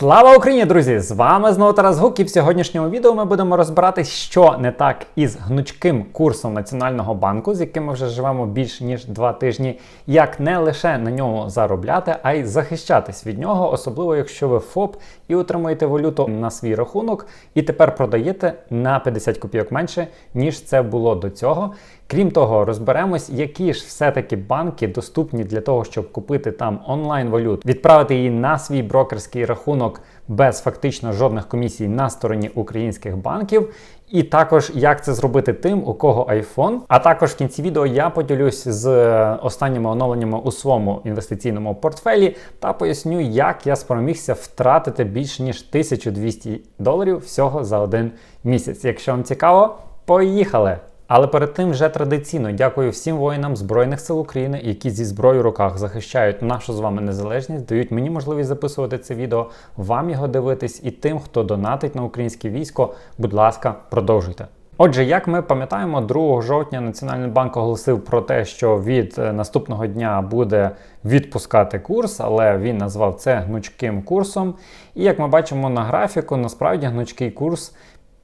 Слава Україні, друзі! З вами знову Тарас Гук, і в сьогоднішньому відео ми будемо розбиратись, що не так із гнучким курсом Національного банку, з яким ми вже живемо більш ніж два тижні, як не лише на ньому заробляти, а й захищатись від нього, особливо якщо ви ФОП і отримуєте валюту на свій рахунок, і тепер продаєте на 50 копійок менше, ніж це було до цього. Крім того, розберемось, які ж все-таки банки доступні для того, щоб купити там онлайн валют, відправити її на свій брокерський рахунок без фактично жодних комісій на стороні українських банків. І також як це зробити тим, у кого iPhone. А також в кінці відео я поділюсь з останніми оновленнями у своєму інвестиційному портфелі та поясню, як я спромігся втратити більш ніж 1200 доларів всього за один місяць. Якщо вам цікаво, поїхали! Але перед тим вже традиційно дякую всім воїнам Збройних сил України, які зі зброєю в руках захищають нашу з вами незалежність, дають мені можливість записувати це відео, вам його дивитись, і тим, хто донатить на українське військо, будь ласка, продовжуйте. Отже, як ми пам'ятаємо, 2 жовтня Національний банк оголосив про те, що від е, наступного дня буде відпускати курс, але він назвав це гнучким курсом. І як ми бачимо на графіку, насправді гнучкий курс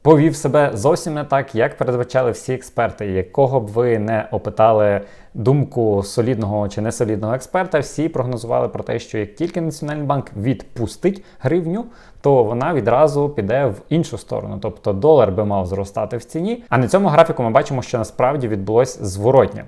повів себе зовсім не так, як передбачали всі експерти, якого б ви не опитали думку солідного чи несолідного експерта, всі прогнозували про те, що як тільки Національний банк відпустить гривню, то вона відразу піде в іншу сторону. Тобто долар би мав зростати в ціні. А на цьому графіку ми бачимо, що насправді відбулось зворотнє.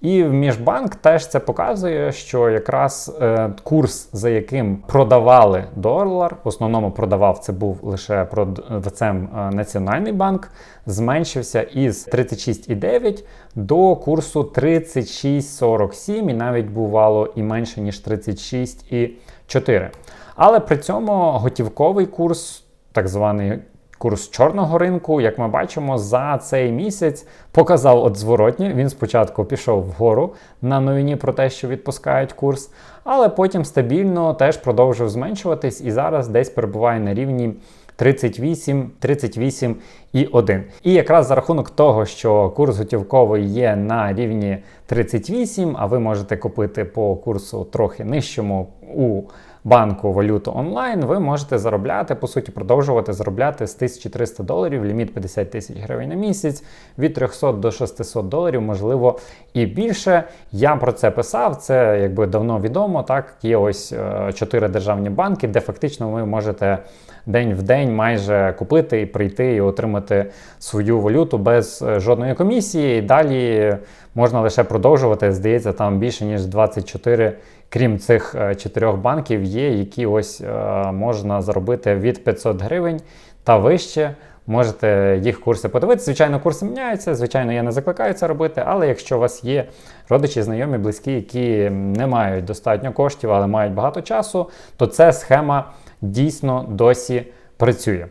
І в Міжбанк теж це показує, що якраз е, курс, за яким продавали долар, в основному продавав це був лише продавцем е, Національний банк, зменшився із 36,9 до курсу 36,47 і навіть бувало і менше ніж 36,4. Але при цьому готівковий курс, так званий Курс чорного ринку, як ми бачимо, за цей місяць показав от зворотні. Він спочатку пішов вгору на новині про те, що відпускають курс, але потім стабільно теж продовжив зменшуватись і зараз десь перебуває на рівні 38, 38 і 1. І якраз за рахунок того, що курс готівковий є на рівні 38, а ви можете купити по курсу трохи нижчому у банку валюту онлайн, ви можете заробляти, по суті, продовжувати заробляти з 1300 доларів, ліміт 50 тисяч гривень на місяць, від 300 до 600 доларів, можливо, і більше. Я про це писав, це якби давно відомо. Так, є ось е, чотири державні банки, де фактично ви можете день в день майже купити і прийти і отримати свою валюту без е, жодної комісії. І далі можна лише продовжувати. Здається, там більше ніж 24 крім цих е, чотирьох банків, є, які ось е, можна заробити від 500 гривень та вище. Можете їх курси подивитися. Звичайно, курси міняються. Звичайно, я не закликаю це робити, але якщо у вас є родичі, знайомі, близькі, які не мають достатньо коштів, але мають багато часу, то ця схема дійсно досі працює.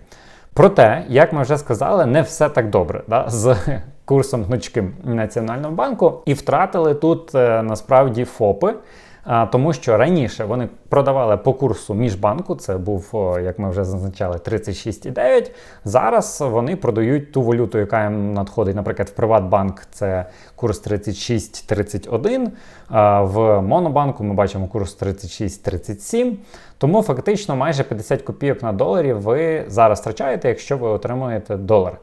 Проте, як ми вже сказали, не все так добре да, з курсом гнучким Національного банку, і втратили тут е, насправді ФОПи тому що раніше вони продавали по курсу міжбанку, це був, як ми вже зазначали, 36,9. Зараз вони продають ту валюту, яка їм надходить, наприклад, в Приватбанк це курс 36,31. В Монобанку ми бачимо курс 36,37. Тому фактично майже 50 копійок на доларі ви зараз втрачаєте, якщо ви отримуєте долар.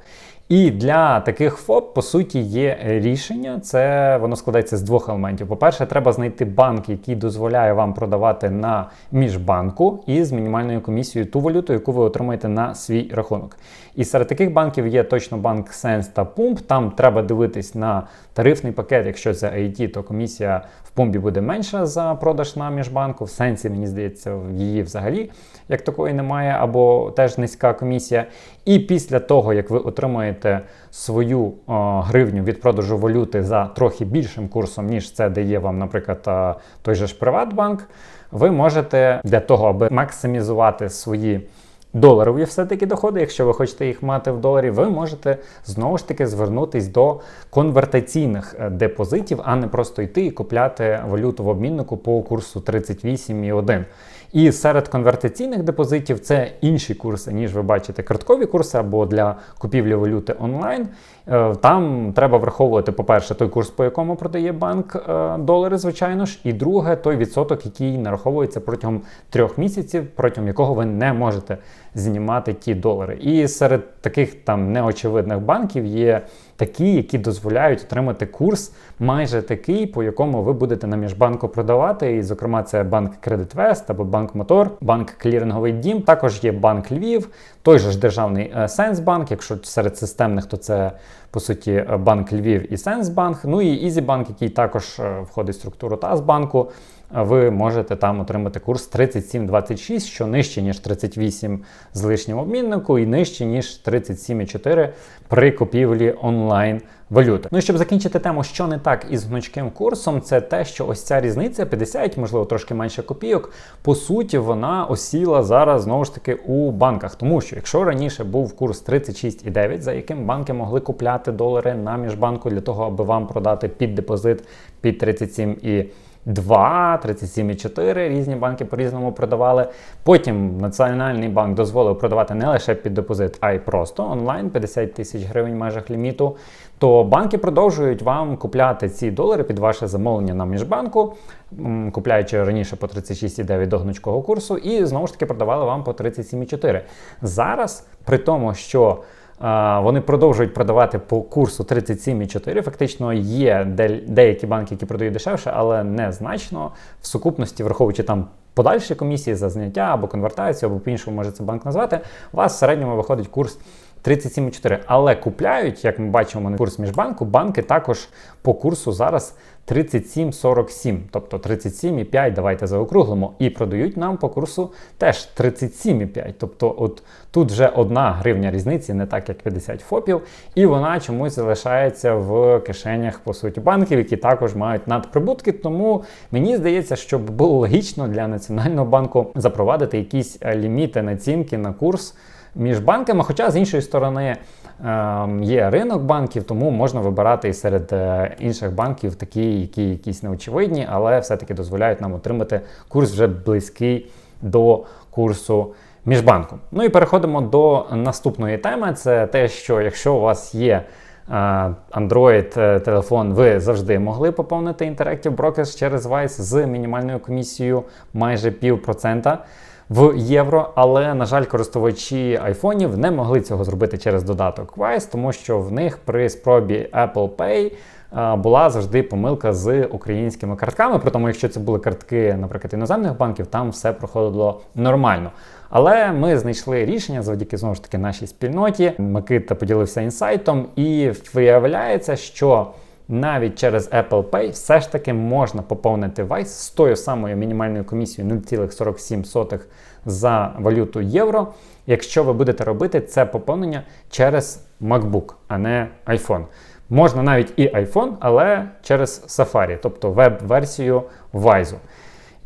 І для таких ФОП, по суті, є рішення. Це воно складається з двох елементів. По-перше, треба знайти банк, який дозволяє вам продавати на міжбанку із мінімальною комісією ту валюту, яку ви отримаєте на свій рахунок. І серед таких банків є точно банк Sense та Pump. Там треба дивитись на тарифний пакет. Якщо це IT, то комісія в пумбі буде менша за продаж на міжбанку. В сенсі, мені здається, її взагалі як такої немає, або теж низька комісія. І після того, як ви отримаєте свою о, гривню від продажу валюти за трохи більшим курсом, ніж це дає вам, наприклад, той же ж Приватбанк, ви можете для того, аби максимізувати свої. Доларові все-таки доходи, якщо ви хочете їх мати в доларі, ви можете знову ж таки звернутись до конвертаційних е, депозитів, а не просто йти і купляти валюту в обміннику по курсу 38,1. І серед конвертаційних депозитів це інші курси, ніж ви бачите, карткові курси або для купівлі валюти онлайн. Е, Там треба враховувати, по-перше, той курс, по якому продає банк е, долари, звичайно ж, і друге, той відсоток, який нараховується протягом трьох місяців, протягом якого ви не можете знімати ті долари. І серед таких там неочевидних банків є такі, які дозволяють отримати курс майже такий, по якому ви будете на міжбанку продавати. І, зокрема, це банк West або банк Мотор, банк Кліринговий Дім. Також є банк Львів, той же ж державний е, Сенсбанк. Якщо серед системних, то це по суті е, банк Львів і Сенсбанк. Ну і Ізібанк, який також е, входить в структуру Тазбанку. Ви можете там отримати курс 37,26, що нижче, ніж 38 з лишнім обміннику, і нижче, ніж 37,4 при купівлі онлайн валюти. Ну і щоб закінчити тему, що не так із гнучким курсом, це те, що ось ця різниця 50, можливо, трошки менше копійок. По суті, вона осіла зараз знову ж таки у банках. Тому що якщо раніше був курс 36,9, за яким банки могли купляти долари на міжбанку для того, аби вам продати під депозит під 37 і 2, 37,4 різні банки по-різному продавали. Потім Національний банк дозволив продавати не лише під депозит, а й просто онлайн 50 тисяч гривень в межах ліміту. То банки продовжують вам купляти ці долари під ваше замовлення на міжбанку, купляючи раніше по 36,9 до гнучкого курсу, і знову ж таки продавали вам по 37,4. Зараз, при тому, що вони продовжують продавати по курсу 37,4. Фактично є деякі банки, які продають дешевше, але незначно. В сукупності, враховуючи там подальші комісії за зняття або конвертацію, або по-іншому може це банк назвати, у вас в середньому виходить курс 37,4. Але купляють, як ми бачимо на курс міжбанку, банки також по курсу зараз 37,47, тобто 37,5, давайте заокруглимо, і продають нам по курсу теж 37,5. Тобто, от тут вже одна гривня різниці, не так як 50 ФОПів, і вона чомусь залишається в кишенях по суті банків, які також мають надприбутки. Тому мені здається, що було логічно для Національного банку запровадити якісь ліміти націнки на курс між банками. Хоча з іншої сторони ем, є ринок банків, тому можна вибирати і серед е, інших банків такі, які якісь неочевидні, але все-таки дозволяють нам отримати курс вже близький до курсу. Міжбанку. Ну і переходимо до наступної теми. Це те, що якщо у вас є е, Android-телефон, ви завжди могли поповнити Interactive Brokers через Vice з мінімальною комісією майже пів процента в євро, але, на жаль, користувачі айфонів не могли цього зробити через додаток Wise, тому що в них при спробі Apple Pay була завжди помилка з українськими картками. При тому, якщо це були картки, наприклад, іноземних банків, там все проходило нормально. Але ми знайшли рішення завдяки знову ж таки нашій спільноті. Микита поділився інсайтом, і виявляється, що навіть через Apple Pay все ж таки можна поповнити вайс з тою самою мінімальною комісією 0,47 за валюту євро, якщо ви будете робити це поповнення через MacBook, а не iPhone. Можна навіть і iPhone, але через Safari, тобто веб-версію Wise.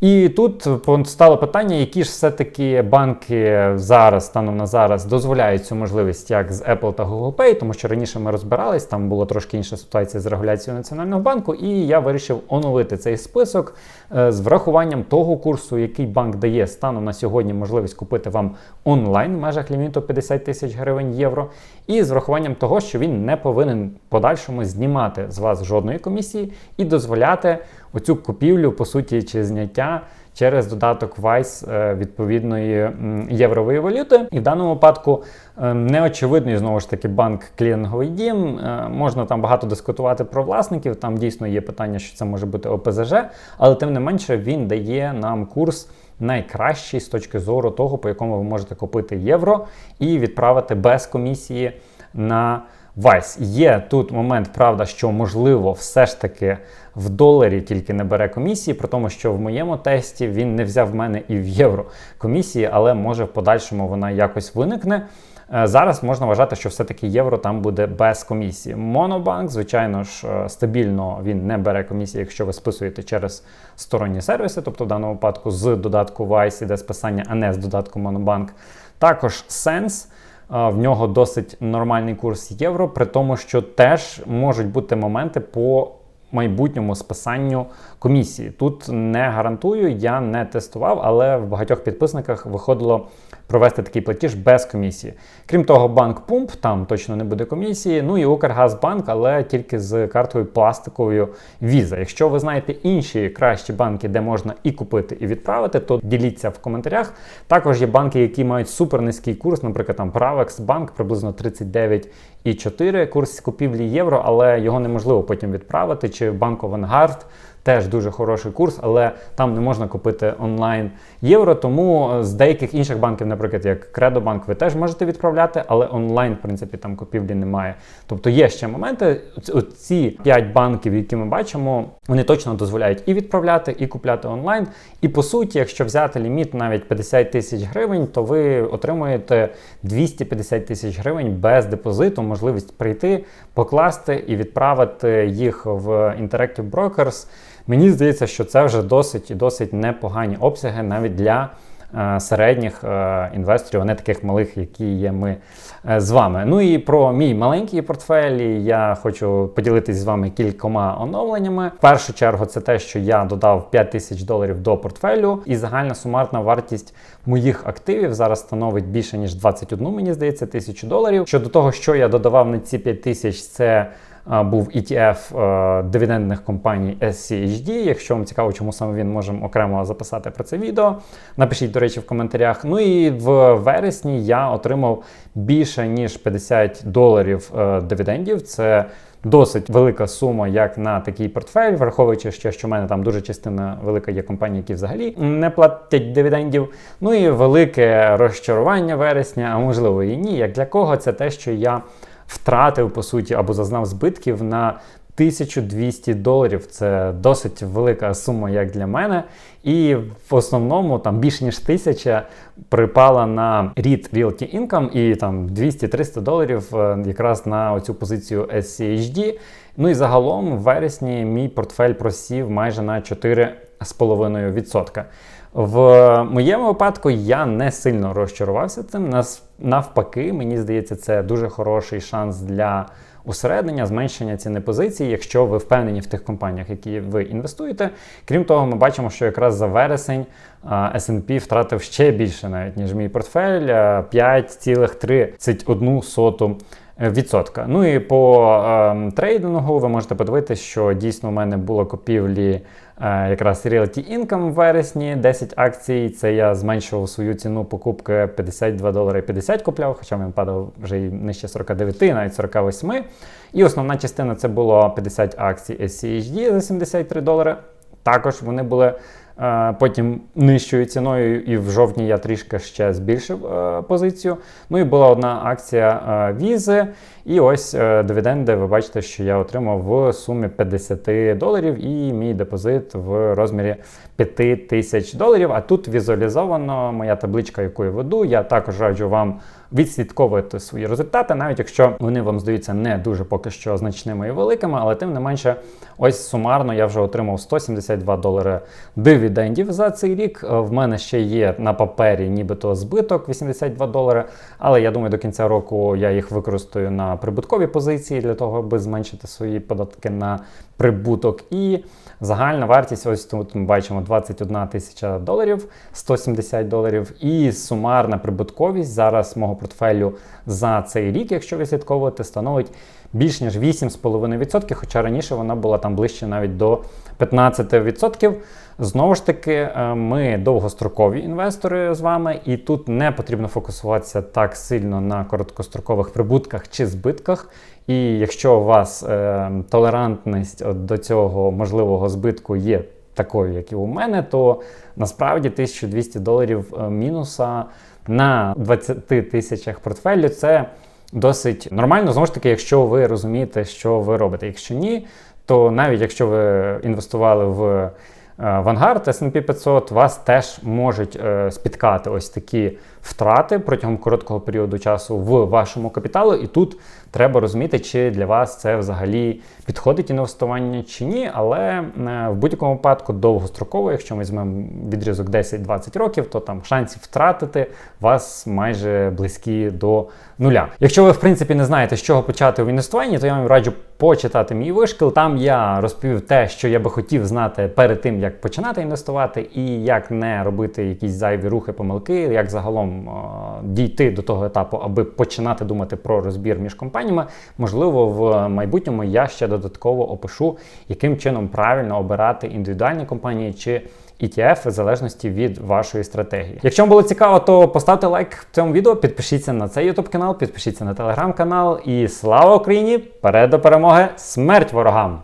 І тут стало питання, які ж все-таки банки зараз, станом на зараз, дозволяють цю можливість як з Apple та Google Pay, тому що раніше ми розбирались, там була трошки інша ситуація з регуляцією Національного банку, і я вирішив оновити цей список е, з врахуванням того курсу, який банк дає станом на сьогодні можливість купити вам онлайн в межах ліміту 50 тисяч гривень євро, і з врахуванням того, що він не повинен подальшому знімати з вас жодної комісії і дозволяти оцю купівлю, по суті, чи зняття через додаток Vice е, відповідної єврової валюти. І в даному випадку е, неочевидний знову ж таки банк кліринговий дім. Е, можна там багато дискутувати про власників. Там дійсно є питання, що це може бути ОПЗЖ, але тим не менше він дає нам курс. Найкращий з точки зору того, по якому ви можете купити євро і відправити без комісії на Вайс. Є тут момент, правда, що можливо, все ж таки в доларі тільки не бере комісії, при тому, що в моєму тесті він не взяв в мене і в євро комісії, але може в подальшому вона якось виникне. Е, зараз можна вважати, що все-таки євро там буде без комісії. Монобанк, звичайно ж, е, стабільно він не бере комісії, якщо ви списуєте через сторонні сервіси, тобто в даному випадку з додатку Vice іде списання, а не з додатку Монобанк. Також Sense в нього досить нормальний курс євро, при тому, що теж можуть бути моменти по майбутньому списанню комісії. Тут не гарантую, я не тестував, але в багатьох підписниках виходило провести такий платіж без комісії. Крім того, банк Пумп там точно не буде комісії. Ну і Укргазбанк, але тільки з карткою пластиковою Visa. Якщо ви знаєте інші кращі банки, де можна і купити, і відправити, то діліться в коментарях. Також є банки, які мають супер низький курс, наприклад, там Pravex Банк приблизно 39,4 курс купівлі євро, але його неможливо потім відправити. Чи банк Авангард теж дуже хороший курс, але там не можна купити онлайн євро. Тому з деяких інших банків, наприклад, як Кредобанк, ви теж можете відправляти, але онлайн, в принципі, там купівлі немає. Тобто є ще моменти. Ці 5 банків, які ми бачимо, вони точно дозволяють і відправляти, і купляти онлайн. І по суті, якщо взяти ліміт навіть 50 тисяч гривень, то ви отримуєте 250 тисяч гривень без депозиту, можливість прийти, покласти і відправити їх в Interactive Brokers. Мені здається, що це вже досить і досить непогані обсяги навіть для е, середніх е, інвесторів, а не таких малих, які є ми е, з вами. Ну і про мій маленький портфель я хочу поділитися з вами кількома оновленнями. В першу чергу, це те, що я додав 5 тисяч доларів до портфелю, і загальна сумарна вартість моїх активів зараз становить більше ніж 21, мені здається, тисячу доларів. Щодо того, що я додавав на ці 5 тисяч, це був ETF е, дивідендних компаній SCHD. Якщо вам цікаво, чому саме він можемо окремо записати про це відео. Напишіть, до речі, в коментарях. Ну і в вересні я отримав більше ніж 50 доларів е, дивідендів. Це Досить велика сума, як на такий портфель, враховуючи, що, що в мене там дуже частина велика є компаній, які взагалі не платять дивідендів. Ну і велике розчарування вересня, а можливо і ні. Як для кого, це те, що я втратив по суті або зазнав збитків на 1200 доларів. Це досить велика сума, як для мене. І в основному там більш ніж тисяча припала на REIT Realty Income і там 200-300 доларів е, якраз на оцю позицію SCHD. Ну і загалом в вересні мій портфель просів майже на 4,5%. В моєму випадку я не сильно розчарувався цим. Навпаки, мені здається, це дуже хороший шанс для усереднення, зменшення ціни позиції, якщо ви впевнені в тих компаніях, які ви інвестуєте. Крім того, ми бачимо, що якраз за вересень S&P втратив ще більше, навіть ніж мій портфель 5,31 відсотка. Ну і по е, трейдингу ви можете подивитися, що дійсно у мене було купівлі е, якраз Realty Income в вересні, 10 акцій. Це я зменшував свою ціну покупки 52 долари 50 купляв, хоча він падав вже і нижче 49, навіть 48. І основна частина це було 50 акцій SCHD за 73 долари. Також вони були Е, потім нижчою ціною, і в жовтні я трішки ще збільшив е, позицію. Ну і була одна акція е, візи. І ось дивіденди, ви бачите, що я отримав в сумі 50 доларів, і мій депозит в розмірі 5 тисяч доларів. А тут візуалізовано моя табличка, яку я веду. Я також раджу вам відслідковувати свої результати, навіть якщо вони вам здаються не дуже поки що значними і великими, але тим не менше, ось сумарно я вже отримав 172 долари дивідендів за цей рік. Е, в мене ще є на папері, нібито збиток 82 долари. Але я думаю, до кінця року я їх використаю на прибуткові позиції для того, аби зменшити свої податки на прибуток. І загальна вартість, ось тут ми бачимо 21 тисяча доларів, 170 доларів. І сумарна прибутковість зараз мого портфелю за цей рік, якщо ви слідковуєте, становить більш ніж 8,5%, хоча раніше вона була там ближче навіть до 15%. Знову ж таки, е, ми довгострокові інвестори з вами, і тут не потрібно фокусуватися так сильно на короткострокових прибутках чи збитках. І якщо у вас е, толерантність до цього можливого збитку є такою, як і у мене, то насправді 1200 доларів е, мінуса на 20 тисячах портфелю це досить нормально. Знову ж таки, якщо ви розумієте, що ви робите. Якщо ні, то навіть якщо ви інвестували в Vanguard S&P 500, вас теж можуть е, спіткати ось такі втрати протягом короткого періоду часу в вашому капіталу. І тут треба розуміти, чи для вас це взагалі підходить інвестування чи ні. Але е, в будь-якому випадку довгостроково, якщо ми візьмемо відрізок 10-20 років, то там шансів втратити вас майже близькі до нуля. Якщо ви в принципі не знаєте, з чого почати в інвестуванні, то я вам раджу почитати мій вишкіл. Там я розповів те, що я би хотів знати перед тим, як починати інвестувати, і як не робити якісь зайві рухи, помилки, як загалом е, дійти до того етапу, аби починати думати про розбір між компаніями. Можливо, в майбутньому я ще додатково опишу, яким чином правильно обирати індивідуальні компанії чи ETF в залежності від вашої стратегії. Якщо вам було цікаво, то поставте лайк в цьому відео, підпишіться на цей YouTube канал, підпишіться на телеграм канал і слава Україні! Перед до перемоги! Смерть ворогам!